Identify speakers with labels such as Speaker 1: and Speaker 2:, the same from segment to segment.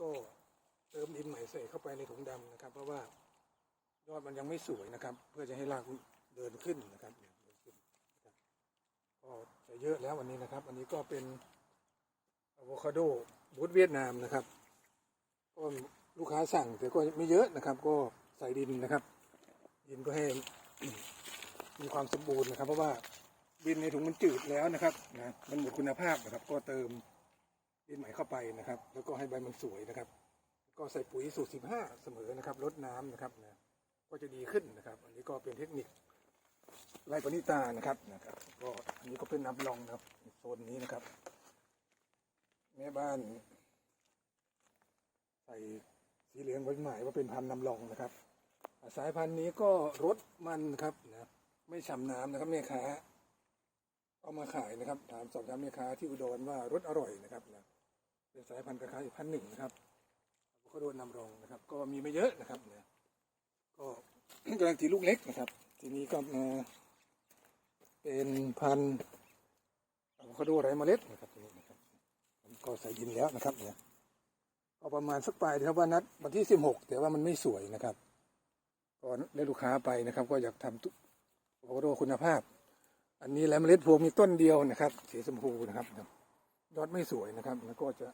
Speaker 1: ก็เติมดินใหม่ใส่เข้าไปในถุงดำนะครับ เพราะว่ายอดมันยังไม่สวยนะครับ เพื่อจะให้รากเดินขึ้นนะครับเดินขึ้นนะครับก็จะเยอะแล้ววันนี้นะครับ อันนี้ก็เป็นอะโวคาโดบูทเวียดนามนะครับก็ลูกค้าสั่งแต่ก็ไม่เยอะนะครับ ก็ใส่ดินนะครับ ดินก็ให้มีความสมบูรณ์นะครับ เพราะว่าดินในถุงมันจืดแล้วนะครับนะมันหมดคุณภาพนะครับ ก็เติม ดินใหม่เข้าไปนะครับ แล้วก็ให้ใบมันสวยนะครับ ก็ใส่ปุ๋ยสูตรสิบห้าเสมอนะครับลดน้ำนะครับนะก็จะดีขึ้นนะครับ อันนี้ก็เป็นเทคนิคไร่ปณิตานะครับนะครับ ก็อันนี้ก็เป็นน้ำลองนะครับโซนนี้นะครับ แม่บ้าน ใส่สีเหลืองไว้หมายว่าเป็นพันธุ์นำลองนะครับ สายพันธุ์นี้ก็รสมันครับนะไม่ฉ่ำน้ำนะครับแม่ค้าเอามาขายนะครับ ถามสอบถามแม่ค้าที่อุดรว่ารสอร่อยนะครับนะ เป็นสายพันธุ์กระคายอีกพันธุ์หนึ่งนะครับก็โดนนำรองนะครับ ก็มีไม่เยอะนะครับเนะก็กำลังตีลูกเล็กนะครับ ทีนี้ก็มาเป็นพันธุ์อะโวคาโดไร้เมล็ดนะครับนี้นะครับก็ใส่ดินแล้วนะครับเนี่ยก็ประมาณสักปลายเดือนวันนัดวันที่สิบหกแต่ว่ามันไม่สวยนะครับก็ได้ลูกค้าไปนะครับ ก็อยากทำทุกโอโรคุณภาพ อันนี้แล้เมล็ดพวงมีต้นเดียวนะครับสีชมพูนะครับ ยอดไม่สวยนะครับ แล้วก็จะ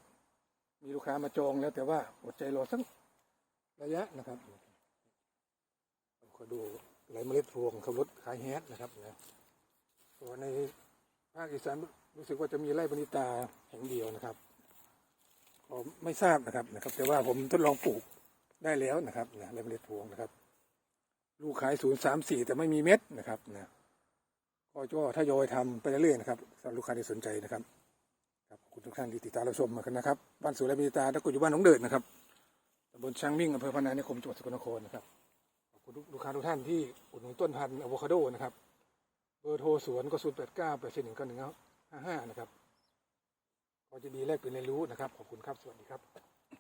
Speaker 1: มีลูกค้ามาจองแล้วแต่ว่าอดใจรอสักระยะนะครับก็ดูไหลเมล็ดพวงเขาลดขายแฮทนะครับนะก็ในภาคอีสานรู้สึกว่าจะมีไร่บริตาแห่งเดียวนะครับผมไม่ทราบนะครับนะครับ แต่ว่าผมทดลองปลูกได้แล้วนะครับนะในเมล็ดพวงนะครับลูกขายศูนย์สามสี่แต่ไม่มีเม็ดนะครับนะก็ก็ทยอยทำไปเรื่อยๆนะครับสำหรับลูกค้าที่สนใจนะครับ ครับขอบคุณทุกท่านที่ติดตามรับชมมากันนะครับบ้านสวนและมีตาตะกุอยู่บ้านหนองเดิดนะครับตำบลช้างมิ่งอำเภอพนานิคมจังหวัดสกลนครนะครับขอบคุณลูกค้าทุกท่านที่อุดหนุนต้นพันธุ์อะโวคาโดนะครับเบอร์โทรสวนก็ศูนย์แปดเก้าแปดสี่หนึ่งเก้าหนึ่งห้าห้านะครับก็จะดีแลกเปลี่ยนเรียนรู้นะครับ ขอบคุณครับ สวัสดีครับ